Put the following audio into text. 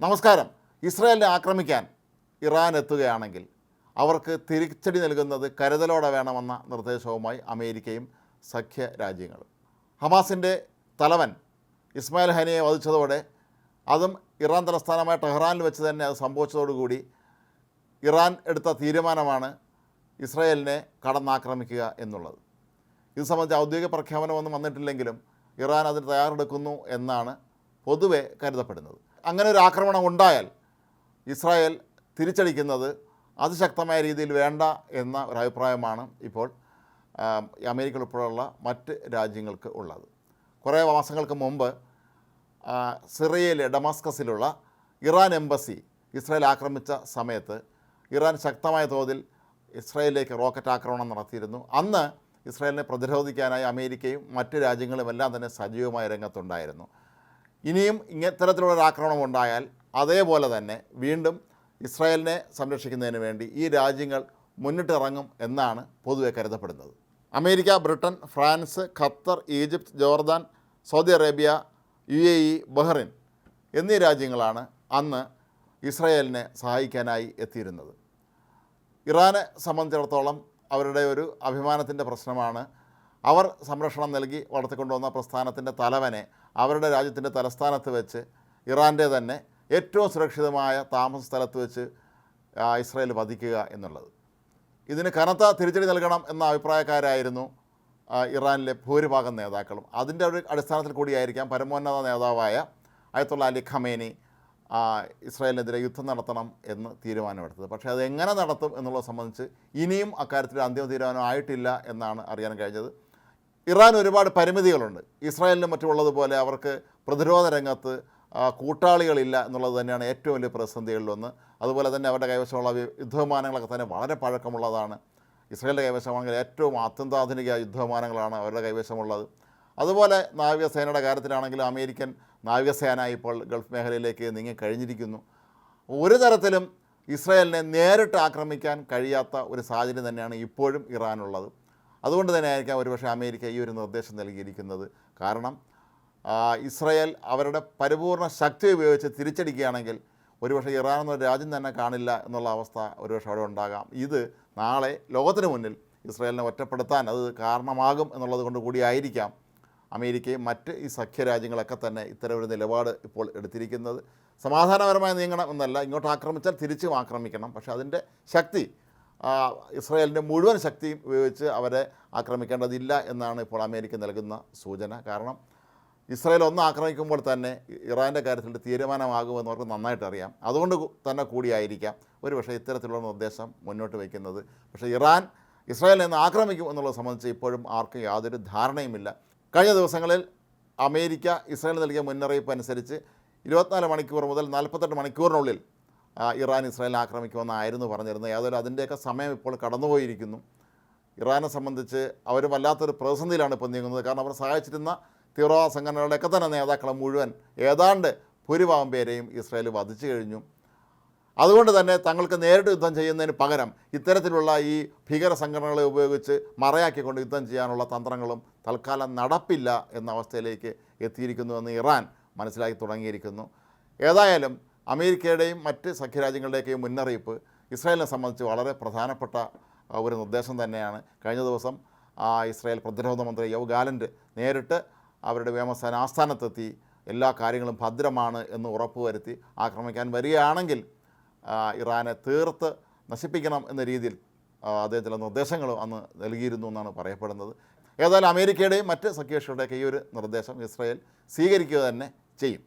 നമസ്കാരം. ഇസ്രായേലിനെ ആക്രമിക്കാൻ ഇറാൻ എത്തുകയാണെങ്കിൽ അവർക്ക് തിരിച്ചടി നൽകുന്നത് കരുതലോടെ വേണമെന്ന നിർദ്ദേശവുമായി അമേരിക്കയും സഖ്യ രാജ്യങ്ങളും. ഹമാസിന്റെ തലവൻ ഇസ്മായിൽ ഹനിയെ വധിച്ചതോടെ അതും ഇറാൻ തലസ്ഥാനമായ ടെഹ്റാനിൽ വെച്ച് തന്നെ അത് സംഭവിച്ചതോടുകൂടി ഇറാൻ എടുത്ത തീരുമാനമാണ് ഇസ്രായേലിനെ കടന്നാക്രമിക്കുക എന്നുള്ളത്. ഇത് സംബന്ധിച്ച് ഔദ്യോഗിക പ്രഖ്യാപനമൊന്നും വന്നിട്ടില്ലെങ്കിലും ഇറാൻ അതിന് തയ്യാറെടുക്കുന്നു എന്നാണ് പൊതുവെ കരുതപ്പെടുന്നത്. അങ്ങനെ ഒരു ആക്രമണം ഉണ്ടായാൽ ഇസ്രായേൽ തിരിച്ചടിക്കുന്നത് അതിശക്തമായ രീതിയിൽ വേണ്ട എന്ന ഒരു അഭിപ്രായമാണ് ഇപ്പോൾ അമേരിക്ക ഉൾപ്പെടെയുള്ള മറ്റ് രാജ്യങ്ങൾക്ക് ഉള്ളത്. കുറേ മാസങ്ങൾക്ക് മുമ്പ് സിറിയയിലെ ഡമാസ്കസിലുള്ള ഇറാൻ എംബസി ഇസ്രായേൽ ആക്രമിച്ച സമയത്ത് ഇറാൻ ശക്തമായ തോതിൽ ഇസ്രായേലിലേക്ക് റോക്കറ്റ് ആക്രമണം നടത്തിയിരുന്നു. അന്ന് ഇസ്രായേലിനെ പ്രതിരോധിക്കാനായി അമേരിക്കയും മറ്റ് രാജ്യങ്ങളും എല്ലാം തന്നെ സജീവമായ രംഗത്തുണ്ടായിരുന്നു. ഇനിയും ഇത്തരത്തിലുള്ള ആക്രമണം ഉണ്ടായാൽ അതേപോലെ തന്നെ വീണ്ടും ഇസ്രായേലിനെ സംരക്ഷിക്കുന്നതിന് വേണ്ടി ഈ രാജ്യങ്ങൾ മുന്നിട്ടിറങ്ങും എന്നാണ് പൊതുവെ കരുതപ്പെടുന്നത്. America Britain France Qatar Egypt Jordan Saudi Arabia U A E Bahrain എന്നീ രാജ്യങ്ങളാണ് അന്ന് ഇസ്രായേലിനെ സഹായിക്കാനായി എത്തിയിരുന്നത്. ഇറാനെ സംബന്ധിച്ചിടത്തോളം അവരുടെ ഒരു അഭിമാനത്തിന്റെ പ്രശ്നമാണ് അവർ സംരക്ഷണം നൽകി വളർത്തിക്കൊണ്ടുവന്ന പ്രസ്ഥാനത്തിന്റെ തലവനെ അവരുടെ രാജ്യത്തിന്റെ തലസ്ഥാനത്ത് വെച്ച് ഇറാന്റെ തന്നെ ഏറ്റവും സുരക്ഷിതമായ താമസ സ്ഥലത്ത് വെച്ച് ഇസ്രായേൽ വധിക്കുക എന്നുള്ളത്. ഇതിന് കനത്ത തിരിച്ചടി നൽകണം എന്ന അഭിപ്രായക്കാരായിരുന്നു ഇറാനിലെ ഭൂരിഭാഗം നേതാക്കളും. അതിന്റെ ഒരു അടിസ്ഥാനത്തിൽ കൂടിയായിരിക്കാം പരമോന്നത നേതാവായ അയത്തുള്ള അലി ഖമേനി ഇസ്രായേലിനെതിരെ യുദ്ധം നടത്തണം എന്ന് തീരുമാനമെടുത്തത്. പക്ഷേ അത് എങ്ങനെ നടത്തും എന്നുള്ളത് സംബന്ധിച്ച് ഇനിയും അക്കാര്യത്തിൽ അന്തിമ തീരുമാനം ആയിട്ടില്ല എന്നാണ് അറിയാൻ കഴിഞ്ഞത്. ഇറാൻ ഒരുപാട് പരിമിതികളുണ്ട്. ഇസ്രായേലിനും മറ്റുമുള്ളതുപോലെ അവർക്ക് പ്രതിരോധ രംഗത്ത് കൂട്ടാളികളില്ല എന്നുള്ളത് തന്നെയാണ് ഏറ്റവും വലിയ പ്രതിസന്ധികളിലൊന്ന് അതുപോലെ തന്നെ അവരുടെ കൈവശമുള്ള യുദ്ധവിമാനങ്ങളൊക്കെ തന്നെ വളരെ പഴക്കമുള്ളതാണ്. ഇസ്രായേലിന്റെ കൈവശമാണെങ്കിൽ ഏറ്റവും അത്യന്താധുനിക യുദ്ധവിമാനങ്ങളാണ് അവരുടെ കൈവശമുള്ളത്. അതുപോലെ നാവികസേനയുടെ കാര്യത്തിലാണെങ്കിലും അമേരിക്കൻ നാവികസേന ഇപ്പോൾ ഗൾഫ് മേഖലയിലേക്ക് നീങ്ങി കഴിഞ്ഞിരിക്കുന്നു. ഒരു തരത്തിലും ഇസ്രായേലിനെ നേരിട്ട് ആക്രമിക്കാൻ കഴിയാത്ത ഒരു സാഹചര്യം തന്നെയാണ് ഇപ്പോഴും ഇറാനുള്ളത്. അതുകൊണ്ട് തന്നെ ആയിരിക്കാം ഒരുപക്ഷെ അമേരിക്ക ഈ ഒരു നിർദ്ദേശം നൽകിയിരിക്കുന്നത്. കാരണം ഇസ്രയേൽ അവരുടെ പരിപൂർണ ശക്തി ഉപയോഗിച്ച് തിരിച്ചടിക്കുകയാണെങ്കിൽ ഒരുപക്ഷെ ഇറാൻ എന്നൊരു രാജ്യം തന്നെ കാണില്ല എന്നുള്ള അവസ്ഥ ഒരുപക്ഷെ അവിടെ ഉണ്ടാകാം. ഇത് നാളെ ലോകത്തിന് മുന്നിൽ ഇസ്രയേലിനെ ഒറ്റപ്പെടുത്താൻ അത് കാരണമാകും എന്നുള്ളത് കൊണ്ട് കൂടിയായിരിക്കാം അമേരിക്കയും മറ്റ് ഈ സഖ്യരാജ്യങ്ങളൊക്കെ തന്നെ ഇത്തരം ഒരു നിലപാട് ഇപ്പോൾ എടുത്തിരിക്കുന്നത്. സമാധാനപരമായി നീങ്ങണം എന്നല്ല ഇങ്ങോട്ട് ആക്രമിച്ചാൽ തിരിച്ചും ആക്രമിക്കണം. പക്ഷേ അതിന്റെ ശക്തി ഇസ്രായേലിന്റെ മുഴുവൻ ശക്തിയും ഉപയോഗിച്ച് അവരെ ആക്രമിക്കേണ്ടതില്ല എന്നാണ് ഇപ്പോൾ അമേരിക്ക നൽകുന്ന സൂചന. കാരണം ഇസ്രായേൽ ഒന്ന് ആക്രമിക്കുമ്പോൾ തന്നെ ഇറാന്റെ കാര്യത്തിൽ തീരുമാനമാകുമെന്ന് അവർക്ക് നന്നായിട്ട് അറിയാം. അതുകൊണ്ട് തന്നെ കൂടിയായിരിക്കാം. ഒരു പക്ഷേ ഇത്തരത്തിലുള്ള നിർദ്ദേശം മുന്നോട്ട് വയ്ക്കുന്നത്. പക്ഷേ ഇറാൻ ഇസ്രായേലിനെ നിന്ന് ആക്രമിക്കും എന്നുള്ളത് സംബന്ധിച്ച് ഇപ്പോഴും ആർക്കും യാതൊരു ധാരണയുമില്ല. കഴിഞ്ഞ ദിവസങ്ങളിൽ അമേരിക്ക ഇസ്രായേൽ നൽകിയ മുന്നറിയിപ്പ് അനുസരിച്ച് ഇരുപത്തിനാല് മണിക്കൂർ മുതൽ നാൽപ്പത്തെട്ട് മണിക്കൂറിനുള്ളിൽ ഇറാൻ ഇസ്രായേൽ ആക്രമിക്കുമെന്നായിരുന്നു പറഞ്ഞിരുന്നത്. ഏതായാലും അതിന്റെയൊക്കെ സമയം ഇപ്പോൾ കടന്നുപോയിരിക്കുന്നു. ഇറാനെ സംബന്ധിച്ച് അവർ വല്ലാത്തൊരു പ്രതിസന്ധിയിലാണ് ഇപ്പോൾ നീങ്ങുന്നത്. കാരണം അവർ സഹായിച്ചിരുന്ന തീവ്രവാദ സംഘടനകളുടെയൊക്കെ തന്നെ നേതാക്കളെ മുഴുവൻ ഏതാണ്ട് ഭൂരിഭാഗം പേരെയും ഇസ്രായേൽ വധിച്ചു കഴിഞ്ഞു. അതുകൊണ്ട് തന്നെ തങ്ങൾക്ക് നേരിട്ട് യുദ്ധം ചെയ്യുന്നതിന് പകരം ഇത്തരത്തിലുള്ള ഈ ഭീകര സംഘടനകളെ ഉപയോഗിച്ച് മറയാക്കിക്കൊണ്ട് യുദ്ധം ചെയ്യാനുള്ള തന്ത്രങ്ങളും തൽക്കാലം നടപ്പില്ല എന്ന അവസ്ഥയിലേക്ക് എത്തിയിരിക്കുന്നുവെന്ന് ഇറാൻ മനസ്സിലാക്കി തുടങ്ങിയിരിക്കുന്നു. ഏതായാലും അമേരിക്കയുടെയും മറ്റ് സഖ്യരാജ്യങ്ങളുടെയൊക്കെയും മുന്നറിയിപ്പ് ഇസ്രായേലിനെ സംബന്ധിച്ച് വളരെ പ്രധാനപ്പെട്ട ഒരു നിർദ്ദേശം തന്നെയാണ്. കഴിഞ്ഞ ദിവസം ആ, ഇസ്രായേൽ പ്രതിരോധ മന്ത്രി യവ് ഗാലന്റ് നേരിട്ട് അവരുടെ വ്യോമസേന ആസ്ഥാനത്തെത്തി എല്ലാ കാര്യങ്ങളും ഭദ്രമാണ് എന്ന് ഉറപ്പുവരുത്തി ആക്രമിക്കാൻ വരികയാണെങ്കിൽ ഇറാനെ തീർത്ത് നശിപ്പിക്കണം എന്ന രീതിയിൽ അദ്ദേഹം ചില നിർദ്ദേശങ്ങളും അന്ന് നൽകിയിരുന്നു എന്നാണ് പറയപ്പെടുന്നത്. ഏതായാലും അമേരിക്കയുടെയും മറ്റ് സഖ്യകക്ഷികളുടെയൊക്കെ ഈ ഒരു നിർദ്ദേശം ഇസ്രായേൽ സ്വീകരിക്കുക തന്നെ ചെയ്യും.